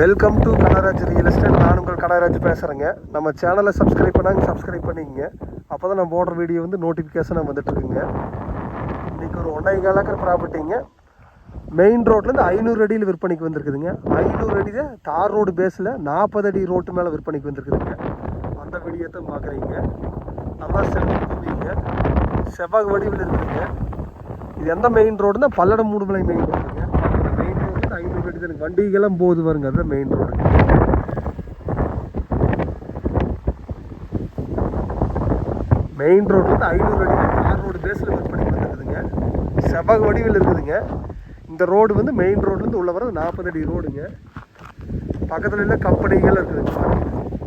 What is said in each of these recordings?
Welcome to Kanaraj real estate நான் உங்கள் கனராஜ் பேசுகிறேங்க நம்ம சேனலை சப்ஸ்கிரைப் பண்ணாங்க சப்ஸ்கிரைப் பண்ணிக்கங்க. அப்போ தான் நம்ம போடுற வீடியோ வந்து நோட்டிஃபிகேஷனாக வந்துட்டுருக்குங்க. இன்றைக்கி ஒரு ஒன்றை கால் ஏக்கர் ப்ராப்பர்ட்டிங்க மெயின் ரோட்லேருந்து ஐநூறு அடியில் விற்பனைக்கு வந்திருக்குதுங்க. ஐநூறு அடியில் தார் ரோடு பேஸில் நாற்பது அடி ரோட்டு மேலே விற்பனைக்கு வந்திருக்குதுங்க. அந்த வீடியோ தான் பார்க்குறீங்க நல்லா செல்வீங்க செவ்வாய் வடிவில் இருக்குதுங்க. இது எந்த main ரோடுனா Palladam Mudumalai main road road ஐநூறு வண்டிகள்லாம் போகுது பாருங்க அதுதான் மெயின் ரோடு மெயின் ரோடு வந்து ஐநூறு அடி ஆறு ரோடு பேஸில் விற்பனை வந்துருக்குதுங்க. செவ்வக வடிவில் இருக்குதுங்க. இந்த ரோடு வந்து மெயின் ரோட்லேருந்து உள்ள வர நாற்பது அடி ரோடுங்க பக்கத்தில் எல்லாம் கம்பெனிகள் இருக்குதுங்க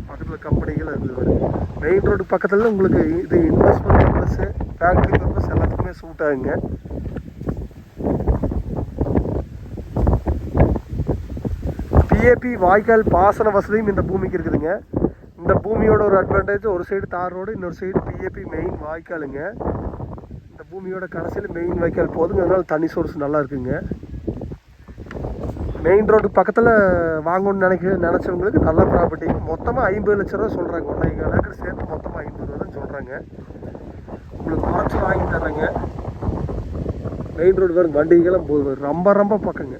பக்கத்தில் கம்பெனிகள் இருக்குது மெயின் ரோடு பக்கத்தில் உங்களுக்கு இது இன்வெஸ்ட்மெண்ட் பர்பஸ் ஃபேக்ட்ரி பர்பஸ் எல்லாத்துக்குமே சூட் ஆகுங்க. டிஏபி வாய்க்கால் பாசன வசதியும் இந்த பூமிக்கு இருக்குதுங்க. இந்த பூமியோட ஒரு அட்வான்டேஜ் ஒரு சைடு தார் ரோடு இன்னொரு சைடு பிஏபி மெயின் வாய்க்காலுங்க. இந்த பூமியோட கடைசியில் மெயின் வாய்க்கால் போதுங்க. அதனால் தண்ணி சோர்ஸ் நல்லா இருக்குங்க. மெயின் ரோடு பக்கத்தில் வாங்கணும்னு நினைக்க நினச்சவங்களுக்கு நல்ல ப்ராப்பர்ட்டி மொத்தமாக ஐம்பது லட்ச ரூபா சொல்கிறாங்க ஒன்றரை ஏக்கர் சேர்த்து மொத்தமாக ஐம்பது ரூபா தான் சொல்கிறாங்க உங்களுக்கு குறைச்சி வாங்கி தர்றேங்க. மெயின் ரோடு வரும் வண்டிகள்லாம் போகுது ரொம்ப ரொம்ப பக்கங்க.